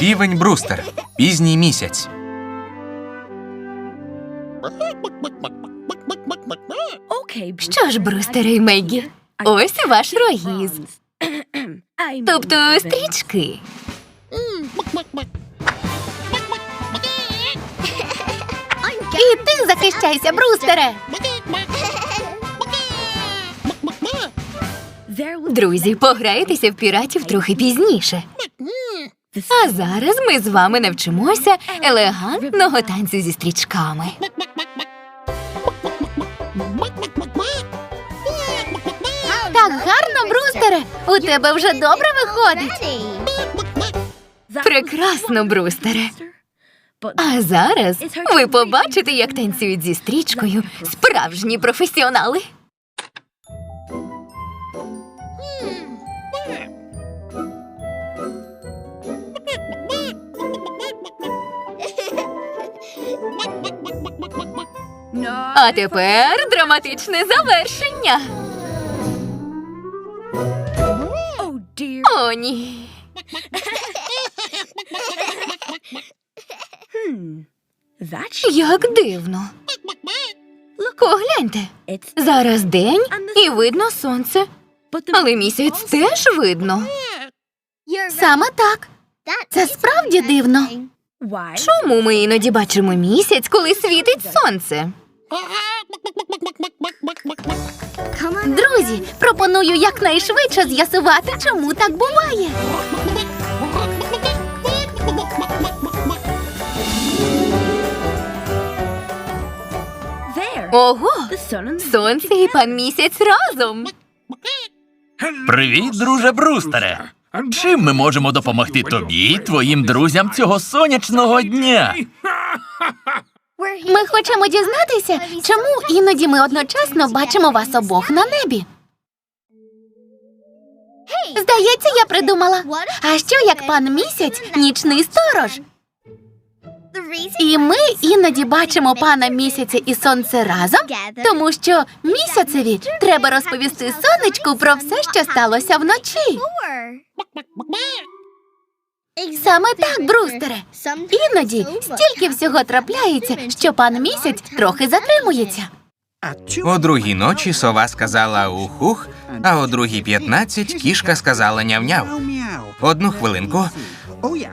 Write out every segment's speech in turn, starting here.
Півень Брустер. Пізній місяць. Що ж, Брустере і Мегі, ось ваш рогіз. Тобто стрічки. І ти захищайся, Брустере. Друзі, пограєтеся в піратів трохи пізніше. А зараз ми з вами навчимося елегантного танцю зі стрічками. Так гарно, Брустере! У тебе вже добре виходить. Прекрасно, Брустере. А зараз ви побачите, як танцюють зі стрічкою справжні професіонали. А тепер драматичне завершення. О, ні. Як дивно. Погляньте. Зараз день і видно сонце. Але місяць теж видно. Саме так. Це справді дивно. Чому ми іноді бачимо місяць, коли світить сонце? Друзі, пропоную якнайшвидше з'ясувати, чому так буває. Ого! Сонце і пан місяць разом. Привіт, друже Брустере. Чим ми можемо допомогти тобі твоїм друзям цього сонячного дня? Ми хочемо дізнатися, чому іноді ми одночасно бачимо вас обох на небі. Здається, я придумала. А що як пан місяць нічний сторож? І ми іноді бачимо пана місяця і сонце разом, тому що місяцеві треба розповісти сонечку про все, що сталося вночі. Саме так, Брустере. Іноді стільки всього трапляється, що пан місяць трохи затримується. О другій ночі сова сказала ухух, а о другій п'ятнадцять кішка сказала няв-няв. Одну хвилинку.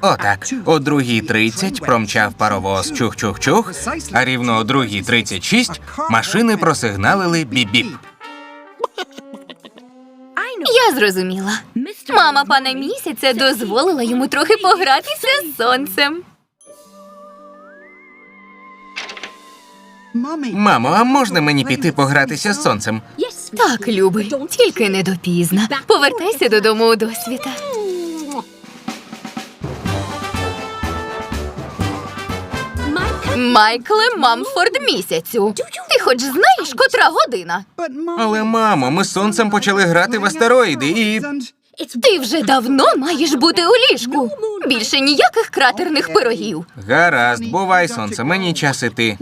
Отак, о другій тридцять промчав паровоз чух-чух-чух, а рівно о другій тридцять шість машини просигналили біп-біп. Я зрозуміла. Мама пана місяця дозволила йому трохи погратися з сонцем. Мамо, а можна мені піти погратися з сонцем? Так, любий, тільки не допізно. Повертайся додому у досвіта. Майкле Мамфорд місяцю. Ти хоч знаєш, котра година? Але мамо, ми з сонцем почали грати в астероїди і. Ти вже давно маєш бути у ліжку. Більше ніяких кратерних пирогів. Гаразд, бувай, сонце, мені час іти.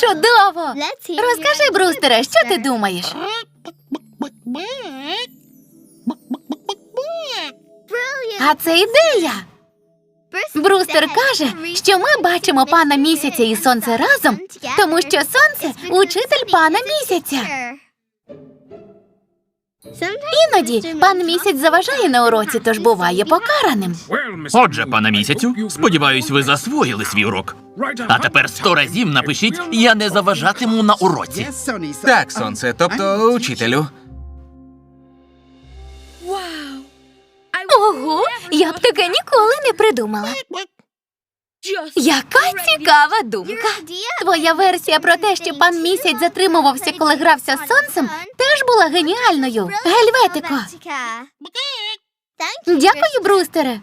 Чудово! Розкажи, Брустере, що ти думаєш? А це ідея. Брустер каже, що ми бачимо пана місяця і сонце разом, тому що сонце учитель пана місяця. Іноді пан місяць заважає на уроці, тож буває покараним. Отже, пана місяцю, сподіваюсь, ви засвоїли свій урок. А тепер сто разів напишіть Я не заважатиму на уроці. Так, сонце, тобто учителю. Ого, я б таке ніколи не придумала. Яка цікава думка. Твоя версія про те, що пан місяць затримувався, коли грався з сонцем, теж була геніальною. Гельветико. Дякую, Брустере.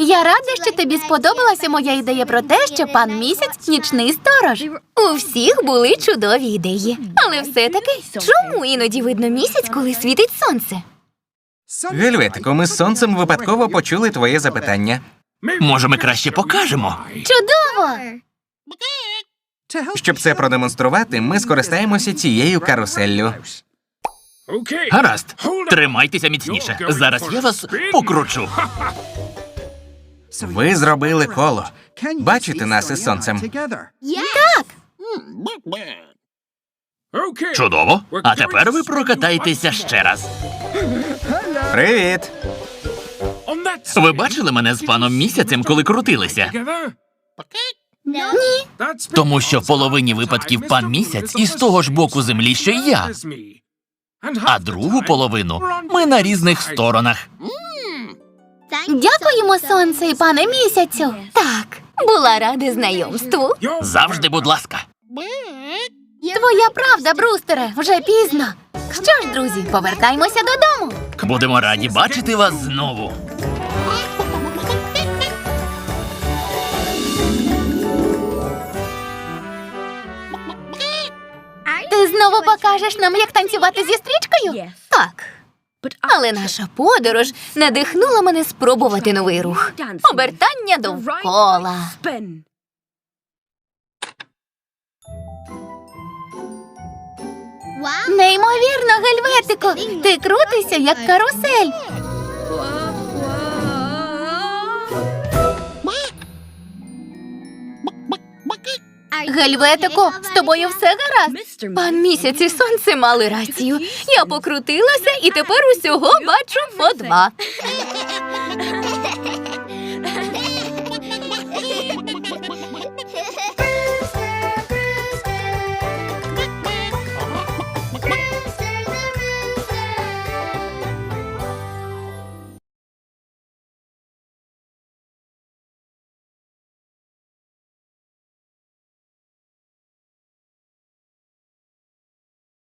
Я рада, що тобі сподобалася моя ідея про те, що пан місяць нічний сторож. У всіх були чудові ідеї. Але все-таки чому іноді видно місяць, коли світить сонце? Гельветико, ми з сонцем випадково почули твоє запитання. Може, ми краще покажемо? Чудово! Щоб це продемонструвати, ми скористаємося цією каруселлю. Гаразд, тримайтеся міцніше. Зараз я вас покручу. Ви зробили коло. Бачите нас із сонцем? Так, Чудово. А тепер ви прокатаєтеся ще раз. Привіт! Ви бачили мене з паном місяцем, коли крутилися? ні. Тому що в половині випадків пан місяць із того ж боку землі, що й я. А другу половину ми на різних сторонах. Дякуємо, сонце і пане місяцю. Так, була рада знайомству. Завжди, будь ласка. Твоя правда, Брустере, вже пізно. Що ж, друзі, повертаймося додому. Будемо раді бачити вас знову. Ти знову покажеш нам, як танцювати зі стрічкою? Так. Але наша подорож надихнула мене спробувати новий рух. Обертання довкола. Неймовірно, Гельветико! Ти крутишся, як карусель. Гельветико, з тобою все гаразд? Пан місяць і сонце мали рацію. Я покрутилася і тепер усього бачу по два.